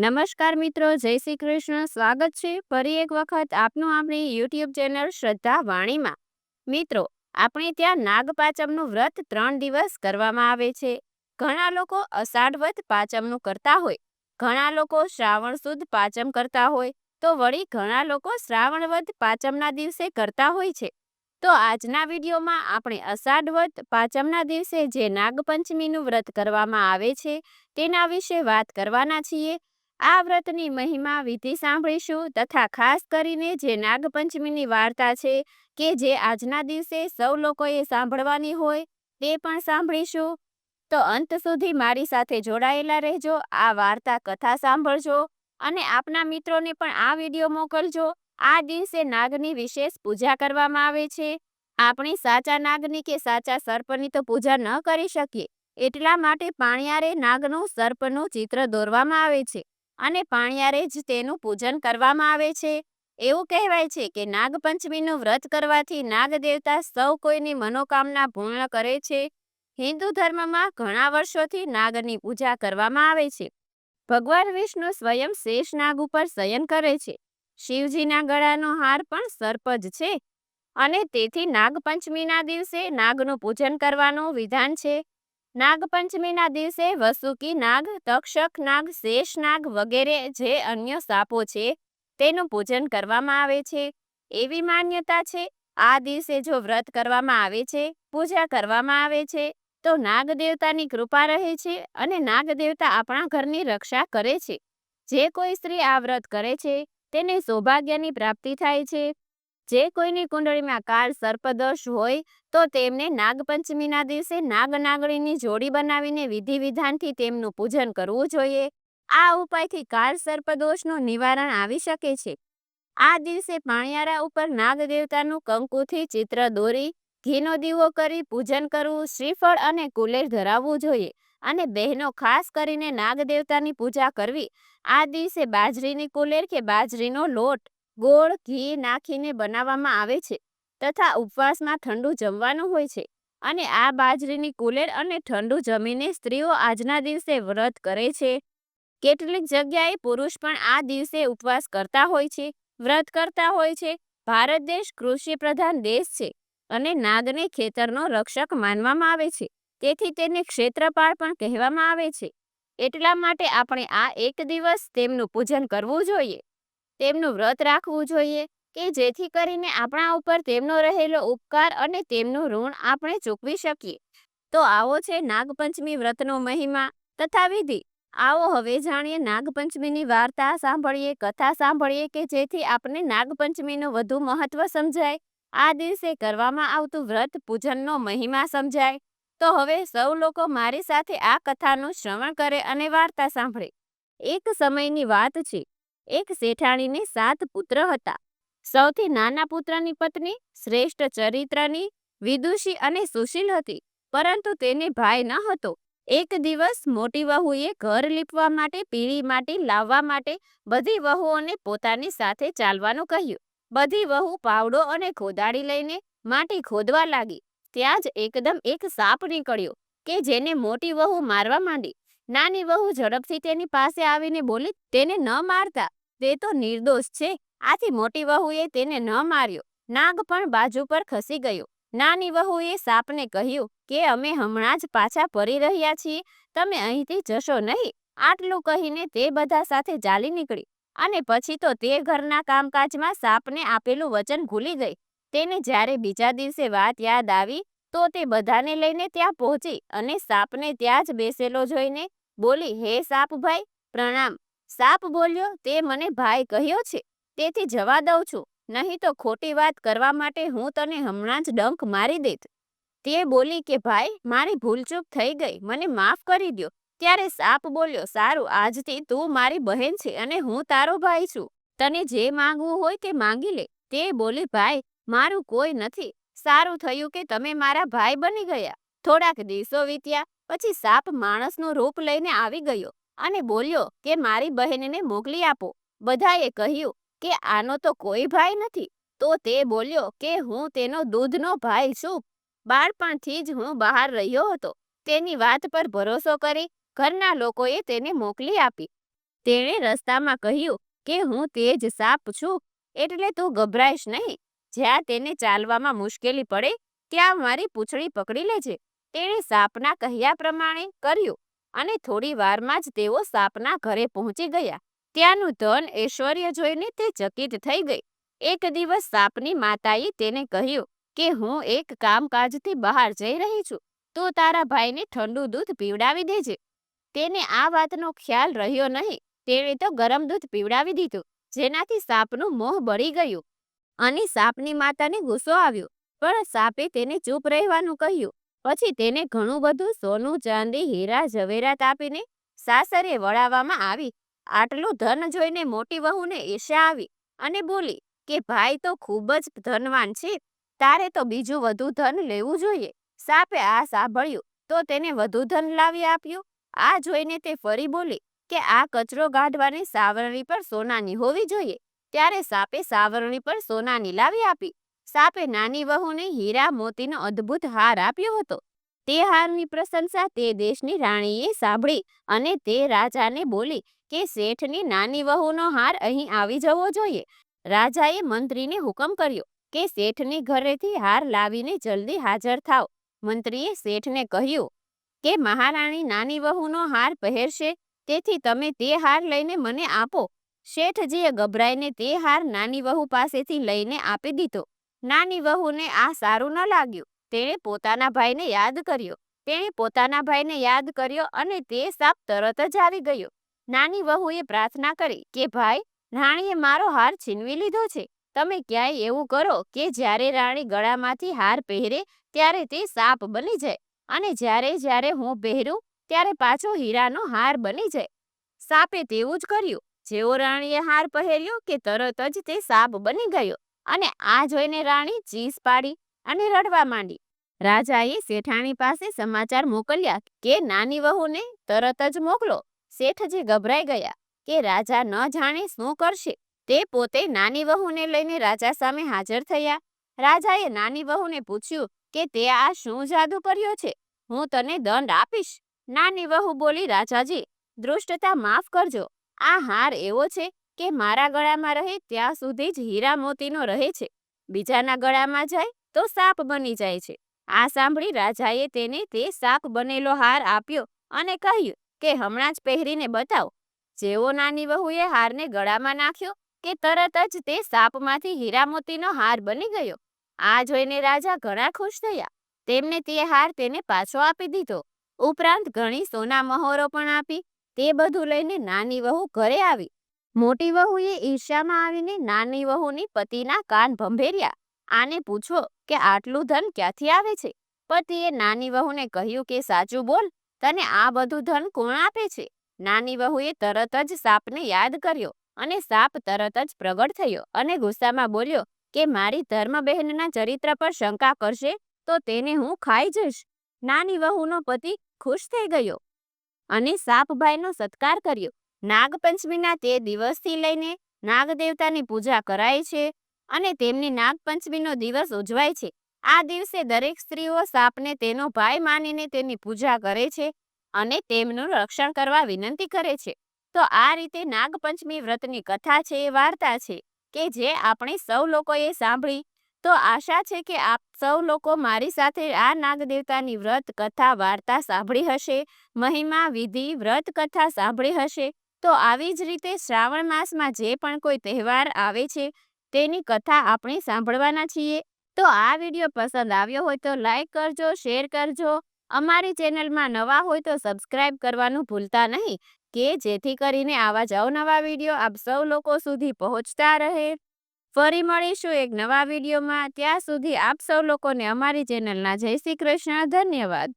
નમસ્કાર મિત્રો, જય શ્રી કૃષ્ણ. સ્વાગત છે ફરી એક વખત આપનું આપણી યુટ્યુબ ચેનલ શ્રદ્ધા વાણીમાં. મિત્રો, આપણે ત્યાં નાગપાચમનું વ્રત ત્રણ દિવસ કરવામાં આવે છે. ઘણા લોકો અષાઢવત પાચમનું કરતા હોય. ઘણા લોકો શ્રાવણ સુદ પાચમ કરતા હોય. તો વળી ઘણા લોકો શ્રાવણવદ પાચમના દિવસે કરતા હોય છે. તો આજના વિડીયોમાં આપણે અષાઢવત પાચમના દિવસે જે નાગપંચમીનું વ્રત કરવામાં આવે છે, તેના વિશે વાત કરવાના છીએ. આ વ્રતની મહિમા વિધિ સાંભળીશું તથા ખાસ કરીને જે નાગપંચમીની વાર્તા છે કે જે આજના દિવસે સૌ લોકોએ સાંભળવાની હોય તે પણ સાંભળીશું. તો અંત સુધી મારી સાથે જોડાયેલા રહેજો, આ વાર્તા કથા સાંભળજો અને આપના મિત્રોને પણ આ વીડિયો મોકલજો. આ દિવસે નાગની વિશેષ પૂજા કરવામાં આવે છે. આપણે સાચા નાગની કે સાચા સર્પની તો પૂજા ન કરી શકીએ, એટલા માટે પાણિયારે નાગનું સર્પનું ચિત્ર દોરવામાં આવે છે. અને પાણિયારે જ તેનું પૂજન કરવામાં આવે છે. એવું કહેવાય છે કે નાગપંચમીનું વ્રત કરવાથી નાગ દેવતા સૌ કોઈની મનોકામના પૂર્ણ કરે છે. હિન્દુ ધર્મમાં ઘણા વર્ષોથી નાગની પૂજા કરવામાં આવે છે. ભગવાન વિષ્ણુ સ્વયં શેષ નાગ ઉપર શયન કરે છે. શિવજીના ગળાનો હાર પણ સર્પ જ છે. અને તેથી નાગપંચમીના દિવસે નાગનું પૂજન કરવાનું વિધાન છે. નાગપંચમીના દિવસે વસુકી નાગ, તક્ષક નાગ, શેષ નાગ વગેરે જે અન્ય સાપો છે, તેનું પૂજન કરવામાં આવે છે. એવી માન્યતા છે, આ દિવસે જો વ્રત કરવામાં આવે છે, પૂજા કરવામાં આવે છે, તો નાગ દેવતાની કૃપા રહે છે અને નાગ દેવતા આપણા ઘરની રક્ષા કરે છે. જે કોઈ સ્ત્રી આ વ્રત કરે છે, તેને સૌભાગ્યની પ્રાપ્તિ થાય છે. જે કોઈની કુંડળીમાં કાળ સર્પદોષ હોય, તો તેમને નાગપંચમીના દિવસે નાગ નાગણીની જોડી બનાવીને વિધિ વિધાનથી તેમનું પૂજન કરવું જોઈએ. આ ઉપાયથી કાળ સર્પદોષનું નિવારણ આવી શકે છે. આ દિવસે પાણિયારા ઉપર નાગ દેવતાનું કંકુથી ચિત્ર દોરી, ઘીનો દીવો કરી પૂજન કરવું, શ્રીફળ અને કુલેર ધરાવવું જોઈએ અને બહેનો ખાસ કરીને નાગ દેવતાની પૂજા કરવી. આ દિવસે બાજરીની કુલેર કે બાજરીનો લોટ ગોળ, ઘી નાખીને બનાવવામાં આવે છે તથા ઉપવાસમાં ઠંડુ જમવાનું હોય છે. અને આ બાજરીની કુલેર અને ઠંડુ જમીને સ્ત્રીઓ આજના દિવસે વ્રત કરે છે. કેટલીક જગ્યાએ પુરુષ પણ આ દિવસે ઉપવાસ કરતા હોય છે, વ્રત કરતા હોય છે. ભારત દેશ કૃષિ પ્રધાન દેશ છે અને નાગને ખેતરનો રક્ષક માનવામાં આવે છે. તેથી તેને ક્ષેત્રપાળ પણ કહેવામાં આવે છે. એટલા માટે આપણે આ એક દિવસ તેમનું પૂજન કરવું જોઈએ. તેમનું વ્રત રાખવું જોઈએ કે જેથી કરીને આપણા ઉપર તેમનો રહેલો ઉપકાર અને તેમનું ઋણ આપણે ચૂકવી શકીએ. તો આવો છે નાગપંચમી વ્રતનો મહિમા તથા વિધિ. આવો હવે જાણીએ નાગપંચમીની વાર્તા, સાંભળીએ કથા, સાંભળીએ કે જેથી આપણે નાગપંચમીનું વધુ મહત્વ સમજાય. આ દિવસે કરવામાં આવતું વ્રત પૂજનનો મહિમા સમજાય. તો હવે સૌ લોકો મારી સાથે આ કથાનું શ્રવણ કરે અને વાર્તા સાંભળે. એક સમયની વાત છે. એક શેઠાણીને સાત પુત્ર હતા. સૌથી નાના પુત્રની પત્ની, શ્રેષ્ઠ ચરિત્રની, વિદુષી અને સુશીલ હતી, પરંતુ તેને ભાઈ ન હતો. એક દિવસ મોટી વહુએ ઘર લીપવા માટે, પીળી માટી લાવવા માટે બધી વહુઓને પોતાની સાથે ચાલવાનું કહ્યું. બધી વહુ પાવડો અને ખોદાડી લઈને માટી ખોદવા લાગી. ત્યાં જ એકદમ એક સાપ નીકળ્યો, કે જેને મોટી વહુ મારવા માંડી. નાની વહુ ઝડપથી તેની પાસે આવીને બોલી, તેને ન મારતા. તે તો નિર્દોષ છે. આથી મોટી વહુએ તેને ન માર્યો. નાગ પણ બાજુ પર ખસી ગયો. નાની વહુએ સાપને કહ્યું કે, અમે હમણાં જ પાછા ફરી રહ્યા છીએ. તમે અહીંથી જશો નહીં. આટલું કહીને તે બધા સાથે ચાલી નીકળી. અને પછી તો તે ઘરના કામકાજમાં સાપને આપેલું વચન ભૂલી ગઈ. તેને જ્યારે બીજા દિવસે વાત યાદ આવી, તો તે બધાને લઈને ત્યાં પહોંચી અને સાપને ત્યાં જ બેસેલો જોઈને બોલી, હે સાપભાઈ, પ્રણામ. સાપ બોલ્યો, તે મને ભાઈ કહ્યો છે, તેથી જવા દઉં છું. નહીં તો ખોટી વાત કરવા માટે હું તને હમણાં જ ડંખ મારી દેત તે બોલી કે, ભાઈ, મારી ભૂલચૂક થઈ ગઈ. મને માફ કરી દો ત્યારે સાપ બોલ્યો, સારું, આજથી તું મારી બહેન છે અને હું તારો ભાઈ છું. તને જે માંગવું હોય તે માંગી લે. તે બોલી, ભાઈ, મારું કોઈ નથી. સારું થયું કે તમે મારા ભાઈ બની ગયા. થોડાક દિવસો વીત્યા, પછી સાપ માણસનું રૂપ લઈને આવી ગયો. અને બોલ્યો કે મારી બહેનને મોકલી આપો. બધાએ કહ્યું કે આનો તો કોઈ ભાઈ નથી. તો તે બોલ્યો કે હું તેનો દૂધનો ભાઈ છું. બાળપણથી જ હું બહાર રહ્યો હતો. તેની વાત પર ભરોસો કરી ઘરના લોકોએ તેને મોકલી આપી. તેણે રસ્તામાં કહ્યું કે હું તે જ સાપ છું, એટલે તું ગભરાઈશ નહીં. જ્યાં તેને ચાલવામાં મુશ્કેલી પડે, ત્યાં મારી પૂંછડી પકડી લેજે. તેણે સાપના કહ્યા પ્રમાણે કર્યું. અને થોડી વારમાં જ તેઓ સાપના ઘરે પહોંચી ગયા. ત્યાંનું ધન ઐશ્વર્ય જોઈને તે ચકિત થઈ ગઈ. એક દિવસ સાપની માતાએ તેને કહ્યું કે, હું એક કામકાજથી બહાર જઈ રહી છું. તો તારા ભાઈને ઠંડુ દૂધ પીવડાવી દેજે. તેને આ વાતનો ખ્યાલ રહ્યો નહીં. તેણે તો ગરમ દૂધ પીવડાવી દીધું, જેનાથી સાપનું મોહ બળી ગયું. અને સાપની માતાને ગુસ્સો આવ્યો. પણ સાપે તેને ચૂપ રહેવાનું કહ્યું. પછી તેને ઘણું બધું સોનું, ચાંદી, હીરા, ઝવેરાત આપીને સાસરે વળાવવામાં આવી. આટલું ધન જોઈને મોટી વહુને ઈર્ષ્યા આવી અને બોલી, કે ભાઈ તો ખૂબ જ ધનવાન છે. તારે તો બીજું વધુ ધન લેવું જોઈએ. સાપે આ સાંભળ્યું તો તેને વધુ ધન લાવી આપ્યું. આ જોઈને તે ફરી બોલી, કે આ કચરો ગાઢવાની સાવરણી પર સોનાની હોવી જોઈએ. ત્યારે સાપે સાવરણી પર સોનાની લાવી આપી. સાપે નાની વહુને હીરા મોતીનો અદ્ભુત હાર આપ્યો હતો. તે હારની પ્રશંસા તે દેશની રાણીએ સાંભળી અને તે રાજાને બોલી કે, શેઠની નાની વહુનો હાર અહીં આવી જવો જોઈએ. રાજાએ મંત્રીને હુકમ કર્યો કે, શેઠની ઘરેથી હાર લાવીને જલ્દી હાજર થાવ મંત્રીએ શેઠને કહ્યું કે, મહારાણી નાની વહુનો હાર પહેરશે, તેથી તમે તે હાર લઈને મને આપો. શેઠજીએ ગભરાઈને તે હાર નાની વહુ પાસેથી લઈને આપી દીધો. નાની વહુને આ સારું ન લાગ્યું. તેણે પોતાના ભાઈને યાદ કર્યો. તેણે પોતાના ભાઈને યાદ કર્યો અને તે સાપ તરત જ આવી ગયો. નાની વહુએ પ્રાર્થના કરી કે, ભાઈ, રાણીએ મારો હાર છીનવી લીધો છે. તમે ક્યાંય એવું કરો કે જ્યારે રાણી ગળામાંથી હાર પહેરે ત્યારે તે સાપ બની જાય. અને જ્યારે જ્યારે હું પહેરું ત્યારે પાછો હીરાનો હાર બની જાય. સાપે તેવું જ કર્યું. જેવો રાણીએ હાર પહેર્યો કે તરત જ તે સાપ બની ગયો. અને આ જોઈને રાણી ચીસ પાડી અને રડવા માંડી. રાજાએ શેઠાણી પાસે સમાચાર મોકલ્યા કે નાની વહુને તરત જ મોકલો. શેઠજી ગભરાઈ ગયા કે રાજા ન જાણે શું કરશે, તે પોતે નાની વહુને લઈને રાજા સામે હાજર થયા. રાજાએ નાની વહુને પૂછ્યું કે તે આ શું જાદુ કર્યો છે? હું તને દંડ આપીશ? નાની વહુ બોલી, રાજાજી, દૃષ્ટતા માફ કરજો. આ હાર એવો છે કે મારા ગળામાં રહે ત્યાં સુધી જ હીરા મોતીનો રહે છે. બીજાના ગળામાં જાય તો સાપ બની જાય છે. આ સાંભળી રાજાએ તેને તે સાપ બનેલો હાર આપ્યો અને કહ્યું કે હમણાં જ પહેરીને બતાવો. જેવો નાની વહુએ હારને ગળામાં નાખ્યો કે તરત જ તે સાપમાંથી હીરામોતીનો હાર બની ગયો. આ જોઈને રાજા ઘણા ખુશ થયા. તેમને તે હાર તેને પાછો આપી દીધો. ઉપરાંત ઘણી સોના મહોરો પણ આપી. તે બધું લઈને નાની વહુ ઘરે આવી. મોટી વહુએ ઈર્ષ્યામાં આવીને નાની વહુની પતિના કાન ભંભેર્યા. આને પૂછો કે આટલું ધન ક્યાંથી આવે છે? પતિએ નાની વહુને કહ્યું કે, સાચું બોલ, તને આ બધું ધન કોણ આપે છે? નાની વહુએ તરત જ સાપને યાદ કર્યો અને સાપ તરત જ પ્રગટ થયો અને ગુસ્સામાં બોલ્યો કે, મારી ધર્મબહેનના ચરિત્ર પર શંકા કરશે તો તેને હું ખાઈ જઈશ. નાની વહુનો પતિ ખુશ થઈ ગયો અને સાપભાઈનો સત્કાર કર્યો. નાગપંચમીના તે દિવસથી લઈને નાગદેવતાની પૂજા કરાય છે અને તેમની નાગપંચમીનો દિવસ ઉજવાય છે. આ દિવસે દરેક સ્ત્રીઓ સાપને તેનો ભાઈ માનીને તેની પૂજા કરે છે અને તેમનું રક્ષણ કરવા વિનંતી કરે છે. તો આ રીતે નાગપંચમી વ્રતની કથા છે એ વાર્તા છે કે જે આપણે સૌ લોકોએ સાંભળી. તો આશા છે કે આપ સૌ લોકો મારી સાથે આ નાગદેવતાની વ્રત કથા વાર્તા સાંભળી હશે, મહિમા, વિધિ, વ્રત કથા સાંભળી હશે. તો આવી જ રીતે શ્રાવણ માસમાં જે પણ કોઈ તહેવાર આવે છે, તેની કથા આપણે સાંભળવાના છીએ. તો આ વીડિયો પસંદ આવ્યો હોય તો લાઈક કરજો, શેર કરજો. અમારી ચેનલમાં નવા હોય તો સબસ્ક્રાઈબ કરવાનું ભૂલતા નહીં, કે જેથી કરીને આવા જ અવનવા વીડિયો આપ સૌ લોકો સુધી પહોંચતા રહે. ફરી મળીશું એક નવા વિડીયોમાં. ત્યાં સુધી આપ સૌ લોકોને અમારી ચેનલના જય શ્રી કૃષ્ણ. ધન્યવાદ.